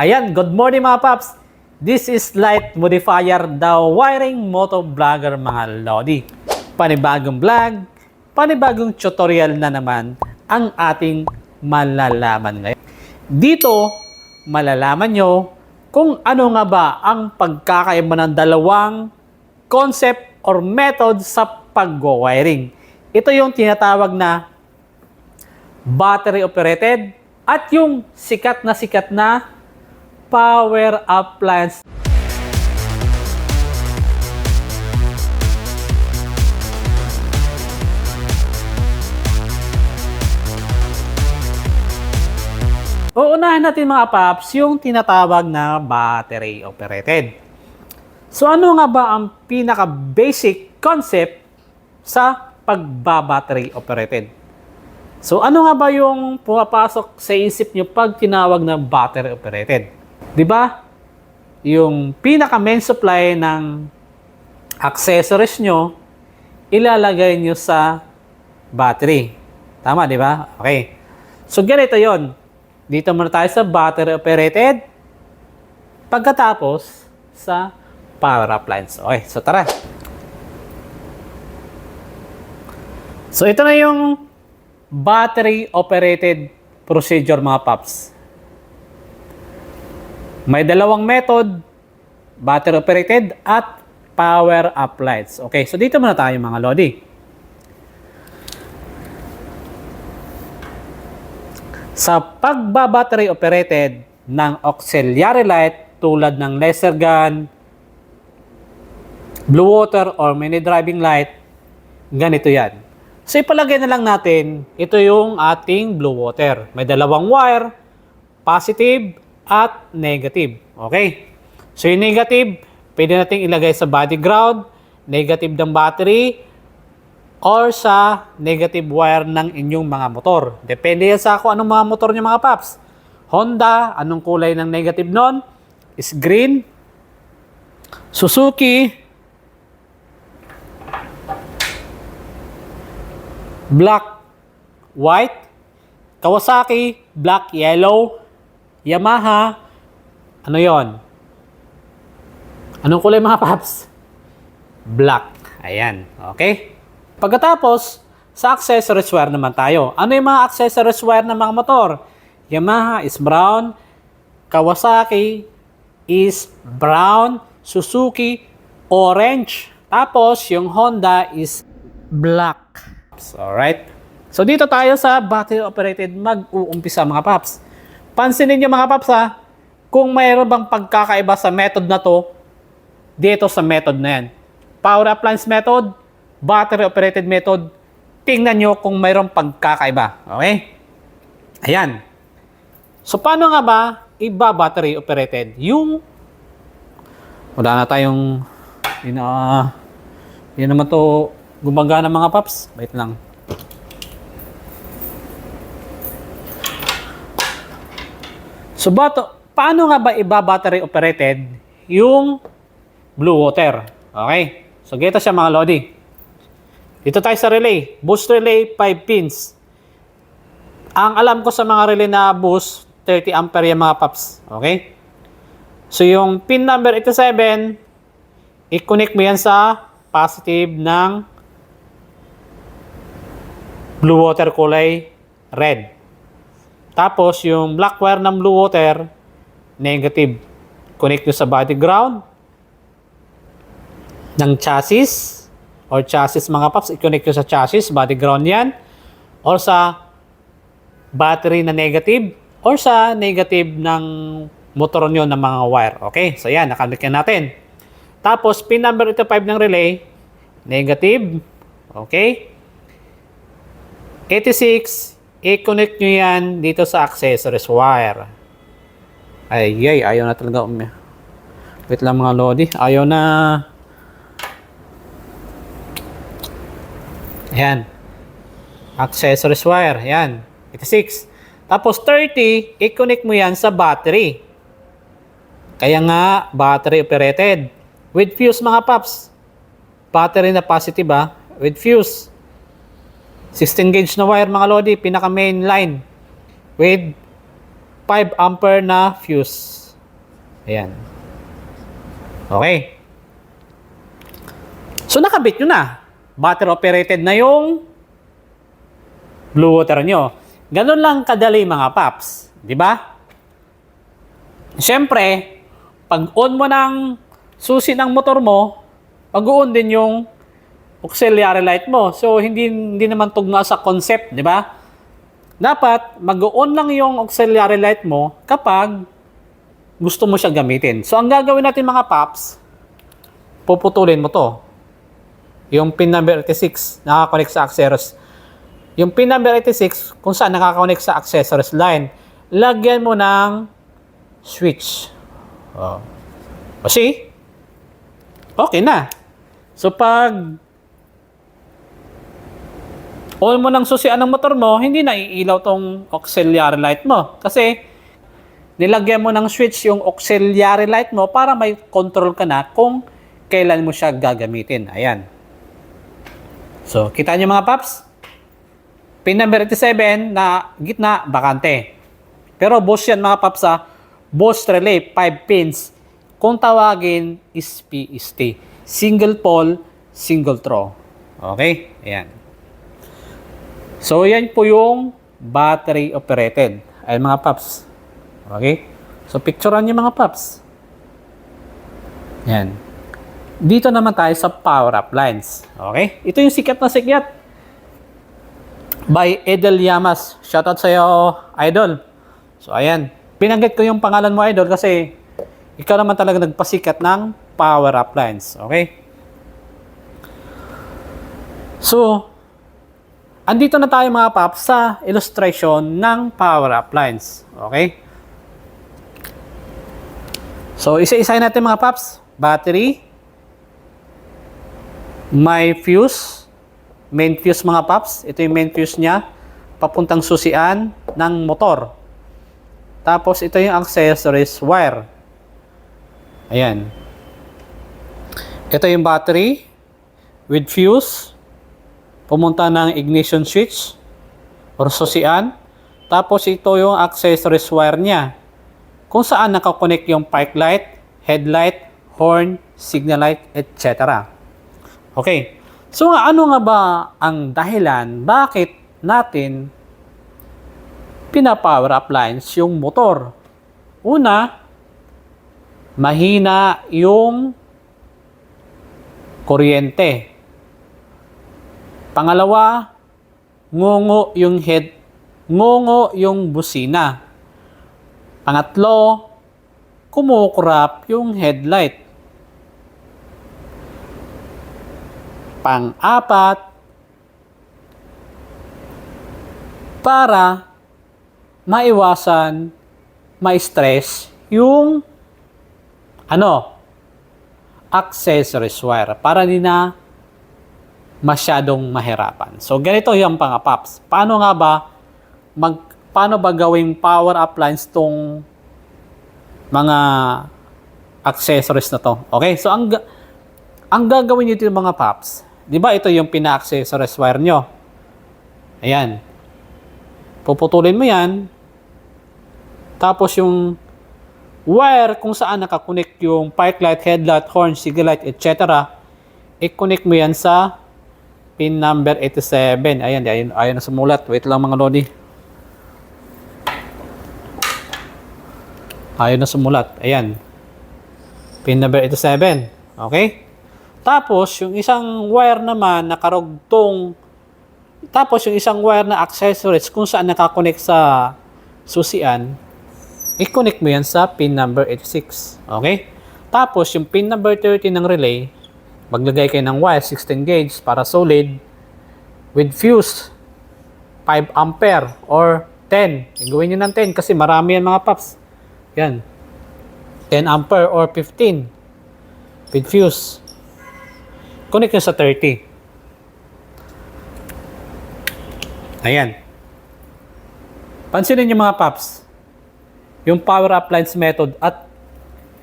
Ayan, good morning mga paps. This is Light Modifier, the wiring moto vlogger mga lodi. Panibagong vlog, panibagong tutorial na naman ang ating malalaman ngayon. Dito, malalaman nyo kung ano nga ba ang pagkakaiba ng dalawang concept or method sa pag-wiring. Ito yung tinatawag na battery operated at yung sikat na sikat na power appliance. Uunahin natin mga paps yung tinatawag na battery operated. So ano nga ba ang pinaka basic concept sa pagba-battery operated? So ano nga ba yung pumapasok sa isip nyo pag tinawag na battery operated? 'Di ba? Yung pinaka main supply ng accessories nyo ilalagay nyo sa battery. Tama, di ba? Okay. So ganito 'yon. Dito muna tayo sa battery operated. Pagkatapos sa power appliance. Okay, so tara. So ito na yung battery operated procedure mga paps. May dalawang method, battery operated at power appliance. Okay, so dito muna tayo mga lodi. Sa pagba-battery operated ng auxiliary light tulad ng laser gun, blue water or mini driving light, ganito yan. So ipalagay na lang natin, ito yung ating blue water. May dalawang wire, positive at negative. Okay? So yung negative, pwede natin ilagay sa body ground, negative ng battery, or sa negative wire ng inyong mga motor. Depende yan sa kung anong mga motor nyo mga paps. Honda, anong kulay ng negative nun? Is green. Suzuki, black, white. Kawasaki, black, yellow. Yamaha, ano yon? Anong kulay mga paps? Black. Ayan. Okay? Pagkatapos, sa accessories wire naman tayo. Ano yung mga accessories wire ng mga motor? Yamaha is brown, Kawasaki is brown, Suzuki orange, tapos yung Honda is black. Alright? So dito tayo sa battery operated mag-uumpisa mga paps. Pansinin niyo mga paps ha, kung mayroon bang pagkakaiba sa method na to, dito sa method na yan. Power appliance method, battery operated method, tingnan nyo kung mayroong pagkakaiba. Okay? Ayan. So, paano nga ba iba battery operated? Yung, wala na tayong, yun na, yun naman to, gumagana mga paps. Wait lang. So, bato, paano nga ba iba battery operated yung blue water? Okay? So, gito siya mga lodi. Dito tayo sa relay. Boost relay, 5 pins. Ang alam ko sa mga relay na boost, 30 ampere yung mga paps. Okay? So, yung pin number 87, i-connect mo yan sa positive ng blue water kulay red. Tapos, yung black wire ng blue water, negative. Connect nyo sa body ground ng chassis or chassis mga paps, i-connect nyo sa chassis, body ground yan, or sa battery na negative, or sa negative ng motor nyo ng mga wire. Okay, so yan, nakalagyan natin. Tapos, pin number ito 5 ng relay, negative, okay. 86, i-connect nyo yan dito sa accessories wire. Ay, ay, ayaw na talaga umi. Wait lang mga lodi, ayaw na. Ayan. Accessories wire. Ayan. 86. Tapos 30, i-connect mo yan sa battery. Kaya nga, battery operated. With fuse mga paps. Battery na positive ah. With fuse. 16 gauge na wire mga lodi. Pinaka main line. With 5 ampere na fuse. Ayan. Okay. So, nakabit nyo na. Battery operated na yung blue water nyo. Ganun lang kadali mga paps. Di ba? Siyempre, pag on mo ng susi ng motor mo, pag-on din yung auxiliary light mo. So, hindi, hindi naman tugma sa concept, di ba? Dapat, mag-on lang yung auxiliary light mo kapag gusto mo siya gamitin. So, ang gagawin natin mga paps, puputulin mo to. Yung pin number 86, nakakonect sa accessories. Yung pin number 86, kung saan nakakonect sa accessories line, lagyan mo ng switch. Oh. O see? Okay na. So, pag on mo ng susian ng motor mo, hindi na iilaw tong auxiliary light mo. Kasi, nilagyan mo ng switch yung auxiliary light mo para may control ka na kung kailan mo siya gagamitin. Ayan. So, kita nyo mga paps? Pin number 87 na gitna, bakante. Pero boss yan mga paps ha. Boss relay, 5 pins. Kung tawagin is PST. Single pole, single throw. Okay? Ayan. So, yan po yung battery operated. Ayan mga paps. Okay? So, picturean nyo mga paps. Yan. Dito naman tayo sa power up lines. Okay? Ito yung sikat na sikat. By Edel Yamas. Shoutout sa iyo, Idol. So, ayan. Pinanggit ko yung pangalan mo, Idol, kasi ikaw naman talaga nagpasikat ng power up lines. Okay? So, andito na tayo mga paps sa illustration ng power lines. Okay? So, isa-isahin natin mga paps. Battery. May fuse. Main fuse mga paps. Ito yung main fuse niya. Papuntang susian ng motor. Tapos, ito yung accessories wire. Ayan. Ito yung battery with fuse. Pumunta ng ignition switch or susian. Tapos, ito yung accessories wire niya kung saan nakakonect yung park light, headlight, horn, signal light, etc. Okay. So ano nga ba ang dahilan bakit natin pina-power up lines yung motor? Una, mahina yung kuryente. Pangalawa, ngungo yung head, ngungo yung busina. Pangatlo, kumukurap yung headlight. Pang-apat, para maiwasan, ma-stress yung ano, accessories wire para di na masyadong mahirapan. So, ganito yung pangapaps. Paano nga ba mag paano ba gawing power lines tong mga accessories na to? Okay, so ang ang gagawin niyo dito mga paps, 'di ba ito yung pina-accessories wire nyo? Ayan. Puputulin mo 'yan. Tapos yung wire kung saan nakakonect yung park light, headlight, horn, signal light, etc. I-connect mo yan sa pin number 87. Ayan, ayan, ayan na sumulat. Wait lang mga lodi. Ayaw na sumulat. Ayan. Pin number 87. Okay? Tapos, yung isang wire naman nakarugtong tapos yung isang wire na accessories kung saan nakakonect sa susian, i-connect mo yan sa pin number 86. Okay? Tapos, yung pin number 30 ng relay, maglagay kayo ng wire 16 gauge para solid with fuse 5 ampere or 10. Gawin nyo ng 10 kasi marami yan mga paps. Yan. 10 ampere or 15 with fuse. Connect nyo sa 30. Ayan. Pansinin nyo mga paps. Yung power lines method at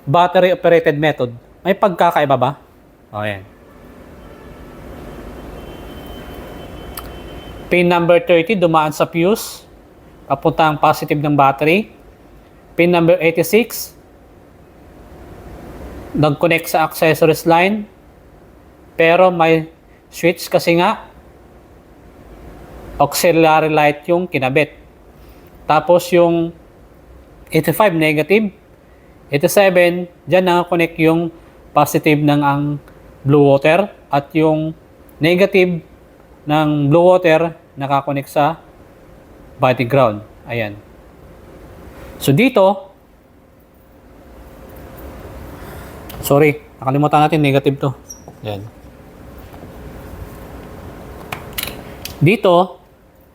battery operated method, may pagkakaiba ba? O, ayan. Pin number 30, dumaan sa fuse. Papunta ang positive ng battery. Pin number 86, nag-connect sa accessories line, pero may switch kasi nga, auxiliary light yung kinabit. Tapos yung 85 negative, 87, dyan nakakonect yung positive ng ang blue water at yung negative ng blue water nakakonect sa body ground. Ayan. So dito, sorry, nakalimutan natin negative to. Ayan. Dito,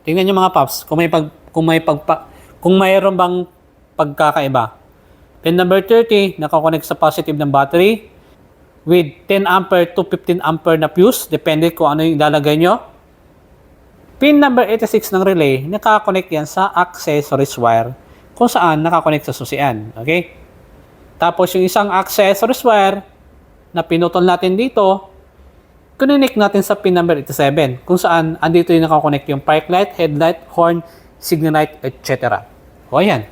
tingnan nyo mga paps, kung may pag kung may pagpa kung mayroon bang pagkakaiba. Pin number 30, nakakonect sa positive ng battery with 10 ampere to 15 ampere na fuse, depende kung ano yung ilalagay nyo. Pin number 86 ng relay, nakakonect yan sa accessories wire kung saan nakakonect sa susian. Okay? Tapos yung isang accessories wire na pinutol natin dito, connect natin sa pin number 87 kung saan andito yung nakakonect yung park light, headlight, horn, signal light, etc. O ayan.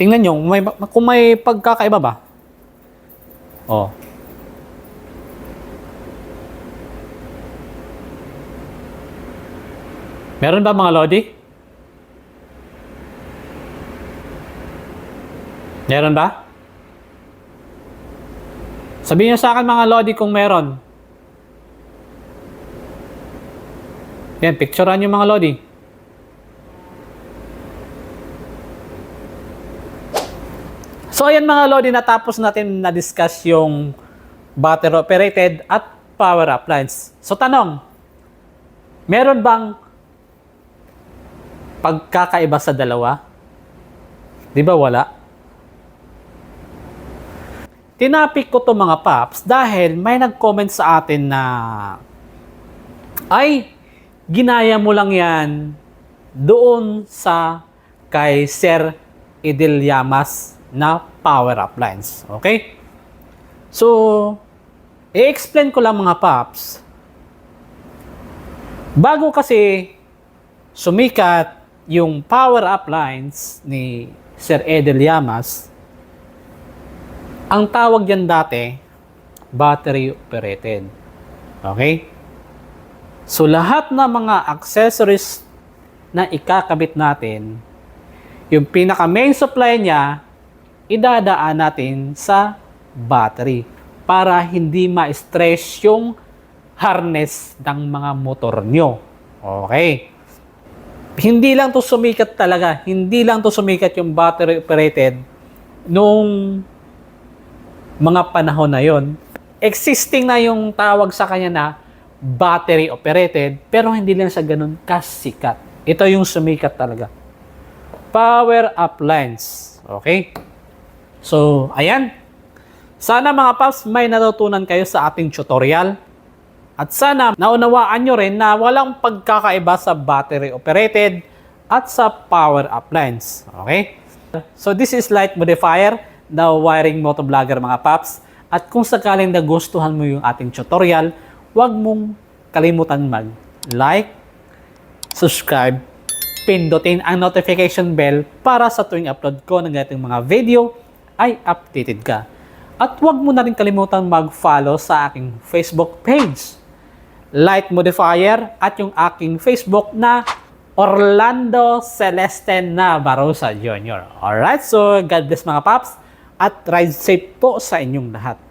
Tingnan nyo, may, kung may pagkakaiba ba? O. Meron ba mga Lodi? Meron ba? Sabihin nyo sa akin mga Lodi kung meron. Yan, picturean nyo mga Lodi. So ayan mga Lodi, natapos natin na-discuss yung battery operated at power lines. So tanong, meron bang pagkakaiba sa dalawa? Di ba wala? Tinapik ko to mga paps dahil may nag-comment sa atin na ay, ginaya mo lang yan doon sa kay Sir Idil Yamas na power up lines. Okay? So, i-explain ko lang mga paps. Bago kasi sumikat yung power up lines ni Sir Edel Yamas, ang tawag yan dati, battery operated. Okay? So lahat ng mga accessories na ikakabit natin, yung pinaka main supply niya, idadaan natin sa battery para hindi ma-stress yung harness ng mga motor nyo. Okay. Hindi lang to sumikat talaga. Hindi lang to sumikat yung battery operated nung mga panahon na yon. Existing na yung tawag sa kanya na battery operated pero hindi lang siya ganun kasikat. Ito yung sumikat talaga. Power up lines. Okay? So, ayan. Sana mga paps, may natutunan kayo sa ating tutorial. At sana naunawaan nyo rin na walang pagkakaiba sa battery operated at sa power lines. Okay? So this is light modifier na wiring motovlogger mga paps. At kung sakaling nagustuhan mo yung ating tutorial, huwag mong kalimutan mag-like, subscribe, pindutin ang notification bell para sa tuwing upload ko ng ating mga video ay updated ka. At huwag mo na rin kalimutan mag-follow sa aking Facebook page, Light Modifier, at yung aking Facebook na Orlando Celeste na Barosa Jr. Alright, so God bless mga paps at ride safe po sa inyong lahat.